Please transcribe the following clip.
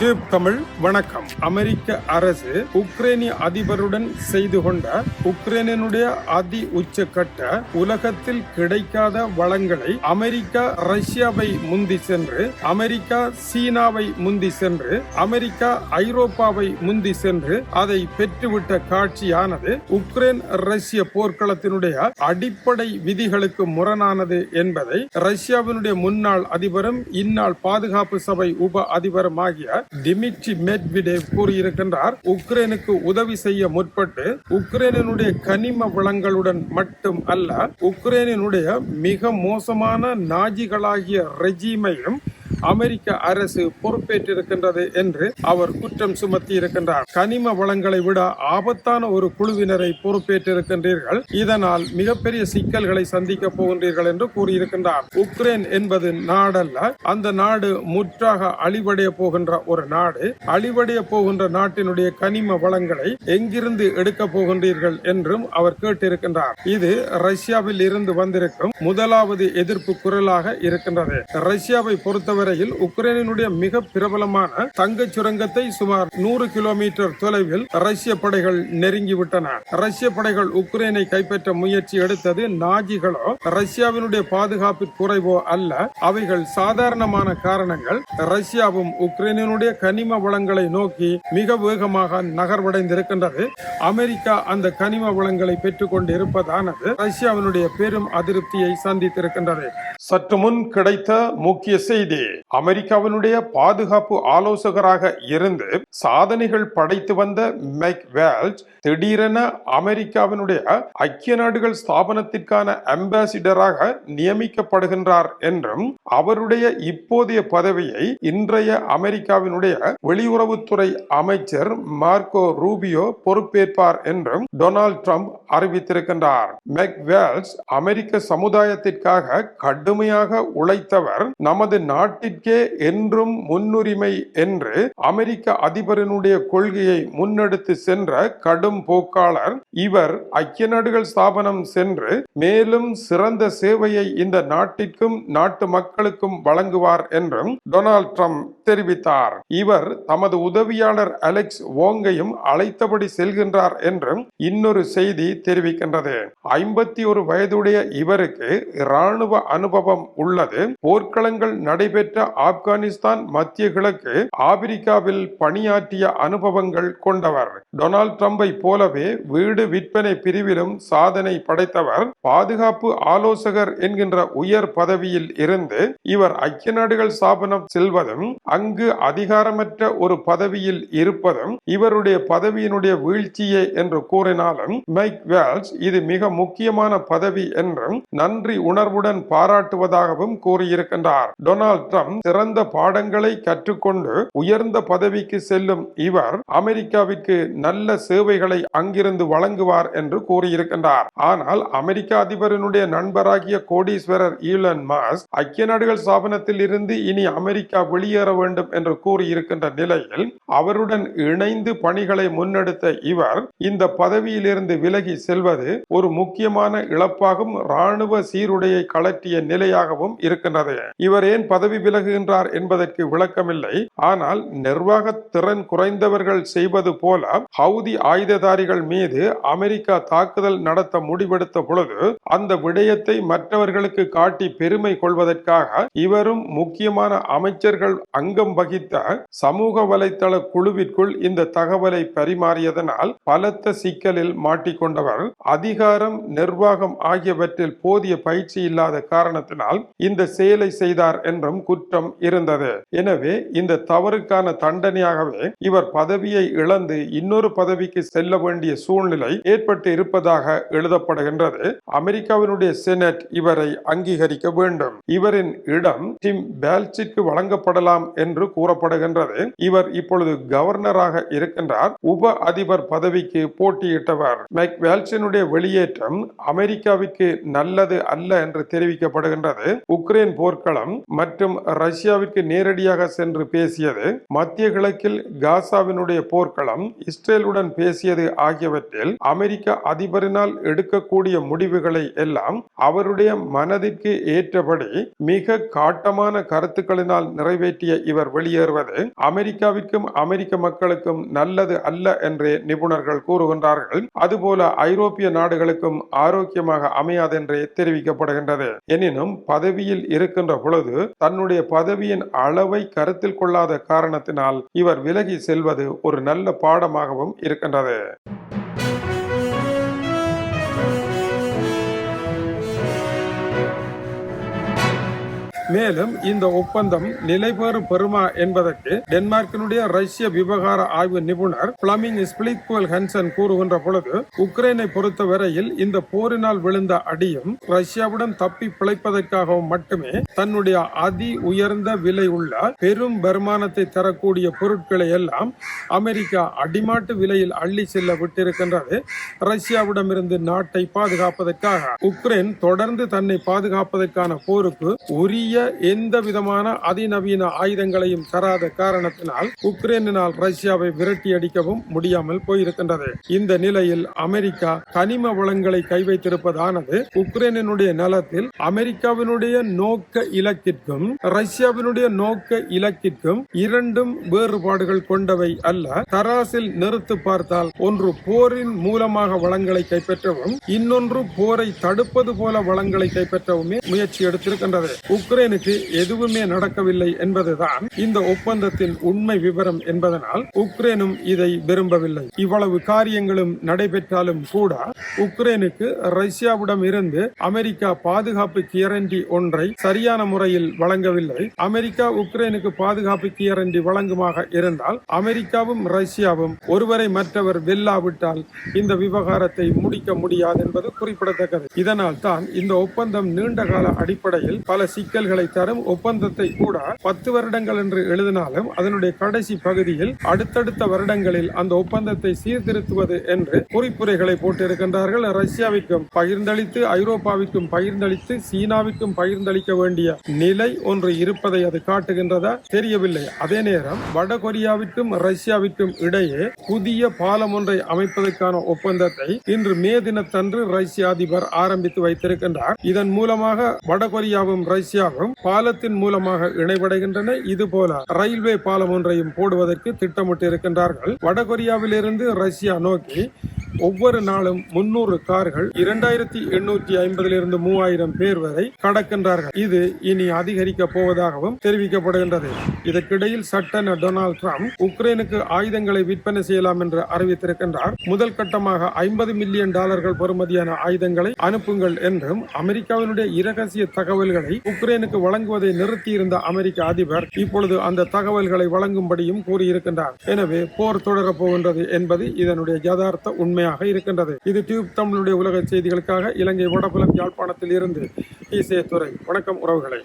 இது தமிழ் வணக்கம். அமெரிக்க அரசு உக்ரைனிய அதிபருடன் செய்து கொண்ட உக்ரைனுடைய அதி உச்சக்கட்ட உலகத்தில் கிடைக்காத வளங்களை அமெரிக்கா ரஷ்யாவை முந்தி சென்று அமெரிக்கா சீனாவை முந்தி சென்று அமெரிக்கா ஐரோப்பாவை முந்தி சென்று அதை பெற்றுவிட்ட காட்சியானது உக்ரைன் ரஷ்ய போர்க்களத்தினுடைய அடிப்படை விதிகளுக்கு முரணானது என்பதை ரஷ்யாவினுடைய முன்னாள் அதிபரும் இந்நாள் பாதுகாப்பு சபை உப அதிபருமாகிய டிமிட்ரி மெட்விடேவ் கூறியிருக்கின்றார் உக்ரைனுக்கு உதவி செய்ய முற்பட்டு உக்ரைனினுடைய கனிம வளங்களுடன் மட்டும் அல்ல உக்ரைனினுடைய மிக மோசமான நாஜிகளாகிய ரெஜிமையும் அமெரிக்க அரசு பொறுப்பேற்றிருக்கின்றது என்று அவர் குற்றம் சுமத்தி இருக்கின்றார் கனிம வளங்களை விட ஆபத்தான ஒரு குழுவினரை பொறுப்பேற்றிருக்கின்றீர்கள். இதனால் மிகப்பெரிய சிக்கல்களை சந்திக்க போகின்றீர்கள் என்று கூறியிருக்கின்றார். உக்ரைன் என்பது நாடல்ல அந்த நாடு முற்றாக அழிவடைய போகின்ற ஒரு நாடு. அழிவடைய போகின்ற நாட்டினுடைய கனிம வளங்களை எங்கிருந்து எடுக்க போகின்றீர்கள் என்றும் அவர் கேட்டிருக்கின்றார். இது ரஷ்யாவில் இருந்து வந்திருக்கும் முதலாவது எதிர்ப்பு குரலாக இருக்கின்றது. ரஷ்யாவை பொறுத்தவரை பொறுத்தவரையில் உக்ரைனினுடைய மிக பிரபலமான தங்கச் சுரங்கத்தை சுமார் நூறு கிலோமீட்டர் தொலைவில் ரஷ்ய படைகள் நெருங்கிவிட்டன. ரஷ்ய படைகள் உக்ரைனை கைப்பற்ற முயற்சி எடுத்தது நாஜிகளோ ரஷ்யாவினுடைய பாதுகாப்பு குறைவோ அல்ல. அவைகள் சாதாரணமான காரணங்கள் ரஷ்யாவும் உக்ரைனினுடைய கனிம வளங்களை நோக்கி மிக வேகமாக நகர்வடைந்திருக்கின்றது. அமெரிக்கா அந்த கனிம வளங்களை பெற்றுக்கொண்டு இருப்பதானது ரஷ்யாவினுடைய பெரும் அதிருப்தியை சந்தித்திருக்கின்றது. சற்று முன் கிடைத்த முக்கிய செய்தி. அமெரிக்காவினுடைய பாதுகாப்பு ஆலோசகராக இருந்து சாதனைகள் படைத்து வந்த மெக் வேல்ஸ் திடீரென அமெரிக்காவினுடைய ஐக்கிய நாடுகள் ஸ்தாபனத்திற்கான அம்பாசிடராக நியமிக்கப்படுகின்றார் என்றும் அவருடைய இப்போதைய பதவியை இன்றைய அமெரிக்காவினுடைய வெளியுறவுத்துறை அமைச்சர் மார்க்கோ ரூபியோ பொறுப்பேற்பார் என்றும் டொனால்ட் ட்ரம்ப் அறிவித்திருக்கின்றார். மெக் வேல்ஸ் அமெரிக்க சமுதாயத்திற்காக கடுமையாக உழைத்தவர் நமது நாட்டிற்கே என்றும் முன்னுரிமை என்று அமெரிக்க அதிபரனுடைய கொள்கையை முன்னெடுத்து சென்ற கடும் போக்காளர் இவர் ஐக்கிய நாடுகள் ஸ்தாபனம் சென்று மேலும் சிறந்த சேவையை இந்த நாட்டிற்கும் நாட்டு மக்களுக்கும் வழங்குவார் என்றும் டொனால்ட் ட்ரம்ப் தெரிவித்தார். இவர் தமது உதவியாளர் அலெக்ஸ் ஓங்கையும் அழைத்தபடி செல்கின்றார் என்றும் இன்னொரு செய்தி தெரிவிக்கின்றது. ஐம்பத்தி ஒரு வயதுடைய இவருக்கு இராணுவ அனுபவம் உள்ளது. போர்க்களங்கள் நடைபெற்ற ஆப்கானிஸ்தான் மத்திய கிழக்கு ஆப்பிரிக்காவில் பணியாற்றிய அனுபவங்கள் கொண்டவர். டொனால்ட் ட்ரம்பை போலவே வீடு விற்பனை பிரிவிலும் சாதனை படைத்தவர். பாதுகாப்பு ஆலோசகர் என்கின்ற உயர் பதவியில் இருந்து இவர் ஐக்கிய நாடுகள் ஸ்தாபனம் செல்வதும் அங்கு அதிகாரமற்ற ஒரு பதவியில் இருப்பதும் இவருடைய பதவியினுடைய வீழ்ச்சியே என்று கூறினாலும் மைக் வேல்ஸ் இது மிக முக்கியமான பதவி என்றும் நன்றி உணர்வுடன் பாராட்டுவதாகவும் கூறியிருக்கின்றார். டொனால்ட் ட்ரம்ப் சிறந்த பாடங்களை கற்றுக்கொண்டு உயர்ந்த பதவிக்கு செல்லும் இவர் அமெரிக்காவிற்கு நல்ல சேவைகளை அங்கிருந்து வழங்குவார் என்று கூறியிருக்கின்றார். ஆனால் அமெரிக்க அதிபரினுடைய நண்பராகிய கோடீஸ்வரர் ஈலன் மாஸ் ஐக்கிய நாடுகள் ஸ்தாபனத்தில் இருந்து இனி அமெரிக்கா வெளியேற வேண்டும் என்று கூறியிருக்கின்ற நிலையில் அவருடன் இணைந்து பணிகளை முன்னெடுத்த இவர் இந்த பதவியிலிருந்து விலகி செல்வது ஒரு முக்கியமான இழப்பாகவும் ராணுவ சீருடையை கலற்றிய நிலையாகவும் இருக்கின்றது. இவர் ஏன் பதவி விலகுகின்றார் என்பதற்கு விளக்கமில்லை. ஆனால் நிர்வாக திறன் குறைந்தவர்கள் செய்வது போல ஹவுதி ஆயுததாரிகள் மீது அமெரிக்கா தாக்குதல் நடத்த முடிவெடுத்த பொழுது அந்த விடயத்தை மற்றவர்களுக்கு காட்டி பெருமை கொள்வதற்காக இவரும் முக்கியமான அமைச்சர்கள் அங்கம் வகித்த சமூக வலைத்தள குழுவிற்குள் இந்த தகவலை பரிமாறியதனால் பலத்த சிக்கலில் மாட்டிக்கொண்டவர். அதிகாரம் நிர்வாகம் ஆகியவற்றில் போதிய பயிற்சி இல்லாத காரணத்தினால் இந்த செயலை செய்தார் என்றும் குற்றம் இருந்தது. எனவே இந்த தவறுக்கான தண்டனையாகவே இவர் பதவியை இழந்து இன்னொரு பதவிக்கு செல்ல வேண்டிய சூழ்நிலை ஏற்பட்டு இருப்பதாக எழுதப்படுகின்றது. அமெரிக்காவினுடைய செனட் இவரை அங்கீகரிக்க வேண்டும். இவரின் இடம் டிம் பேல்சிக்கு வழங்கப்படலாம் என்று கூறப்படுகின்றது. இவர் இப்பொழுது கவர்னராக இருக்கின்றார். உப அதிபர் பதவிக்கு போட்டியிட்டவர். மைக் டல்சனுடைய வெளியேற்றம் அமெரிக்காவிற்கு நல்லது அல்ல என்று தெரிவிக்கப்படுகின்றது. உக்ரைன் போர்க்களம் மற்றும் ரஷ்யாவிற்கு நேரடியாக சென்று பேசியது மத்திய கிழக்கில் காசாவினுடைய போர்க்களம் இஸ்ரேலுடன் பேசியது ஆகியவற்றில் அமெரிக்க அதிபரினால் எடுக்கக்கூடிய முடிவுகளை எல்லாம் அவருடைய மனதிற்கு ஏற்றபடி மிக காட்டமான கருத்துக்களினால் நிறைவேற்றிய இவர் வெளியேறுவது அமெரிக்காவிற்கும் அமெரிக்க மக்களுக்கும் நல்லது அல்ல என்றே நிபுணர்கள் கூறுகின்றார்கள். அதுபோல ஐரோப்பிய நாடுகளுக்கும் ஆரோக்கியமாக அமையாதென்றே தெரிவிக்கப்படுகின்றது. எனினும் பதவியில் இருக்கின்ற பொழுது தன்னுடைய பதவியின் அளவை கருத்தில் கொள்ளாத காரணத்தினால் இவர் விலகி செல்வது ஒரு நல்ல பாடமாகவும் இருக்கின்றது. மேலும் இந்த ஒப்பந்தம் நிலைபெறும் பெறுமா என்பதற்கு டென்மார்க்கினுடைய ரஷ்ய விவகார ஆய்வு நிபுணர் பிளமிங் ஸ்பிளிக்வெல் ஹன்சன் கூறுகின்ற பொழுது உக்ரைனை பொறுத்தவரையில் இந்த போரினால் விழுந்த அடியும் ரஷ்யாவுடன் தப்பி பிழைப்பதற்காகவும் மட்டுமே தன்னுடைய அதி உயர்ந்த விலை உள்ள பெரும் வருமானத்தை தரக்கூடிய பொருட்களை எல்லாம் அமெரிக்கா அடிமாட்டு விலையில் அள்ளி செல்ல விட்டிருக்கின்றது. ரஷ்யாவிடமிருந்து நாட்டை பாதுகாப்பதற்காக உக்ரைன் தொடர்ந்து தன்னை பாதுகாப்பதற்கான போருக்கு உரிய எந்த விதமான அதிநவீன ஆயுதங்களையும் தராத காரணத்தினால் உக்ரைனினால் ரஷ்யாவை விரட்டி அடிக்கவும் முடியாமல் போயிருக்கின்றது. இந்த நிலையில் அமெரிக்கா கனிம வளங்களை கை வைத்திருப்பதானது உக்ரைனினுடைய நலத்தில் அமெரிக்காவினுடைய நோக்க இலக்கிற்கும் ரஷ்யாவினுடைய நோக்க இலக்கிற்கும் இரண்டும் வேறுபாடுகள் கொண்டவை அல்ல. தராசில் நிறுத்து பார்த்தால் ஒன்று போரின் மூலமாக வளங்களை கைப்பற்றவும் இன்னொன்று போரை தடுப்பது போல வளங்களை கைப்பற்றவுமே முயற்சி எடுத்திருக்கின்றது. உக்ரைன் உக்ரைனுக்கு எதுவுமே நடக்கவில்லை என்பதுதான் இந்த ஒப்பந்தத்தின் உண்மை விவரம் என்பதனால் உக்ரைனும் இதை விரும்பவில்லை. இவ்வளவு காரியங்களும் நடைபெற்றாலும் கூட உக்ரைனுக்கு ரஷ்யாவிடம் இருந்து அமெரிக்கா பாதுகாப்பு கியரண்டி ஒன்றை சரியான முறையில் வழங்கவில்லை. அமெரிக்கா உக்ரைனுக்கு பாதுகாப்பு கியரண்டி வழங்குமாக இருந்தால் அமெரிக்காவும் ரஷ்யாவும் ஒருவரை மற்றவர் வெல்லாவிட்டால் இந்த விவகாரத்தை முடிக்க முடியாது என்பது குறிப்பிடத்தக்கது. இதனால் தான் இந்த ஒப்பந்தம் நீண்ட கால அடிப்படையில் பல சிக்கல்களை தரும் ஒப்பந்தத்தை கூட பத்து வருடங்கள் என்று எழுதினாலும் அதனுடைய கடைசி பகுதியில் அடுத்தடுத்த வருடங்களில் அந்த ஒப்பந்தத்தை சீர்திருத்துவது என்று குறிப்புரைகளை போட்டிருக்கின்றார்கள். ரஷ்யாவிற்கும் பகிர்ந்தளித்து ஐரோப்பாவிற்கும் பகிர்ந்தளித்து சீனாவிற்கும் பகிர்ந்தளிக்க வேண்டிய நிலை ஒன்று இருப்பதை அது காட்டுகின்றதா தெரியவில்லை. அதே நேரம் வட கொரியாவிற்கும் ரஷ்யாவிற்கும் இடையே புதிய பாலம் ஒன்றை அமைப்பதற்கான ஒப்பந்தத்தை இன்று மே தினத்தன்று ரஷ்ய அதிபர் ஆரம்பித்து வைத்திருக்கின்றார். இதன் மூலமாக வடகொரியாவும் ரஷ்யாவும் பாலத்தின் மூலமாக இணைவடைகின்றன இதுபோல ரயில்வே பாலம் ஒன்றையும் போடுவதற்கு திட்டமிட்டு இருக்கின்றார்கள் வடகொரியாவிலிருந்து ரஷ்யா நோக்கி ஒவ்வொரு நாளும் முன்னூறு கார்கள் இரண்டாயிரத்தி எண்ணூற்றி ஐம்பதிலிருந்து மூவாயிரம் பேர் வரை கடக்கின்றார்கள். இது இனி அதிகரிக்க போவதாகவும் தெரிவிக்கப்படுகின்றது. இதற்கிடையில் சட்டன டொனால்ட் ட்ரம்ப் உக்ரைனுக்கு ஆயுதங்களை விற்பனை செய்யலாம் என்று அறிவித்திருக்கின்றார். முதல் கட்டமாக ஐம்பது மில்லியன் டாலர்கள் பெறுமதியான ஆயுதங்களை அனுப்புங்கள் என்றும் அமெரிக்காவினுடைய இரகசிய தகவல்களை உக்ரைனுக்கு வழங்குவதை நிறுத்தியிருந்த அமெரிக்க அதிபர் இப்பொழுது அந்த தகவல்களை வழங்கும்படியும் கூறியிருக்கின்றார். எனவே போர் தொடரப் போகின்றது என்பது இதனுடைய யதார்த்த உண்மை. உண்மையாக இருக்கின்றது. இது டியூப் தமிழுடைய உலக செய்திகளுக்காக இலங்கை வடபுலம் யாழ்ப்பாணத்தில் இருந்து ஈசே துறை வணக்கம் உறவுகளை.